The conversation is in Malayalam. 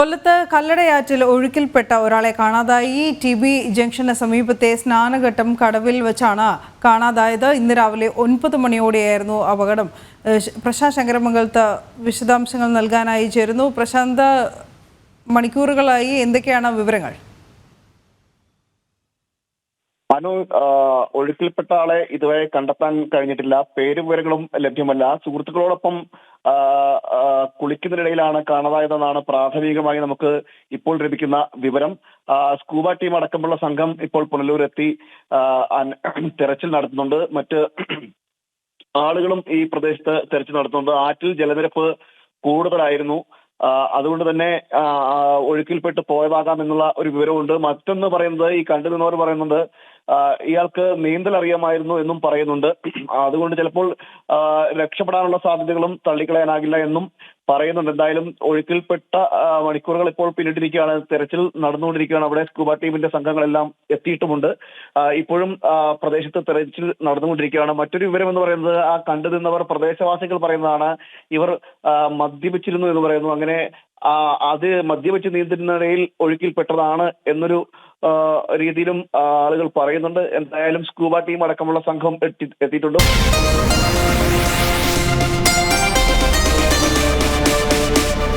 കൊല്ലത്ത് കല്ലടയാറ്റിൽ ഒഴുക്കിൽപ്പെട്ട ഒരാളെ കാണാതായി. ടി ബി ജംഗ്ഷന് സമീപത്തെ സ്നാനഘട്ടം കടവിൽ വെച്ചാണ് കാണാതായത്. ഇന്ന് രാവിലെ ഒൻപത് മണിയോടെയായിരുന്നു അപകടം. പ്രശാന്ത് ശങ്കരമംഗലത്ത് വിശദാംശങ്ങൾ നൽകാനായി ചേരുന്നു. പ്രശാന്ത് മണിക്കൂറുകളായി. എന്തൊക്കെയാണ് വിവരങ്ങൾ? മനു ഒഴുക്കിൽപ്പെട്ട ആളെ ഇതുവരെ കണ്ടെത്താൻ കഴിഞ്ഞിട്ടില്ല. പേരും വിവരങ്ങളും ലഭ്യമല്ല. സുഹൃത്തുക്കളോടൊപ്പം കുളിക്കുന്നതിനിടയിലാണ് കാണാതായതെന്നാണ് പ്രാഥമികമായി നമുക്ക് ഇപ്പോൾ ലഭിക്കുന്ന വിവരം. സ്കൂബ ടീം അടക്കമുള്ള സംഘം ഇപ്പോൾ പുനലൂരെത്തി തെരച്ചിൽ നടത്തുന്നുണ്ട്. മറ്റ് ആളുകളും ഈ പ്രദേശത്ത് തെരച്ചിൽ നടത്തുന്നുണ്ട്. ആറ്റിൽ ജലനിരപ്പ് കൂടുതലായിരുന്നു. അതുകൊണ്ട് തന്നെ ഒഴുക്കിൽപ്പെട്ട് പോയതാകാം എന്നുള്ള ഒരു വിവരമുണ്ട് മറ്റൊന്ന് പറയുന്നത് ഈ കണ്ടു നിന്നവർ പറയുന്നുണ്ട് ആ, ഇയാൾക്ക് നീന്തൽ അറിയാമായിരുന്നു എന്നും പറയുന്നുണ്ട്. അതുകൊണ്ട് ചിലപ്പോൾ രക്ഷപ്പെടാനുള്ള സാധ്യതകളും തള്ളിക്കളയാനാകില്ല എന്നും പറയുന്നുണ്ട്. എന്തായാലും ഒഴുക്കിൽപ്പെട്ട മണിക്കൂറുകൾ ഇപ്പോൾ പിന്നിട്ടിരിക്കുകയാണ്. തെരച്ചിൽ നടന്നുകൊണ്ടിരിക്കുകയാണ്. അവിടെ സ്കൂബ ടീമിന്റെ സംഘങ്ങളെല്ലാം എത്തിയിട്ടുമുണ്ട്. ഇപ്പോഴും പ്രദേശത്ത് തെരച്ചിൽ നടന്നുകൊണ്ടിരിക്കുകയാണ്. മറ്റൊരു വിവരം എന്ന് പറയുന്നത് ആ കണ്ടു നിന്നവർ പ്രദേശവാസികൾ പറയുന്നതാണ് ഇവർ മദ്യപിച്ചിരുന്നു എന്ന് പറയുന്നു. അങ്ങനെ അത് മദ്യപിച്ച് നീന്തുന്നതിനിടയിൽ ഒഴുക്കിൽപ്പെട്ടതാണ് എന്നൊരു രീതിയിലും ആളുകൾ പറയുന്നുണ്ട്. എന്തായാലും സ്കൂബ ടീം അടക്കമുള്ള സംഘം എത്തി എത്തിയിട്ടുണ്ട്.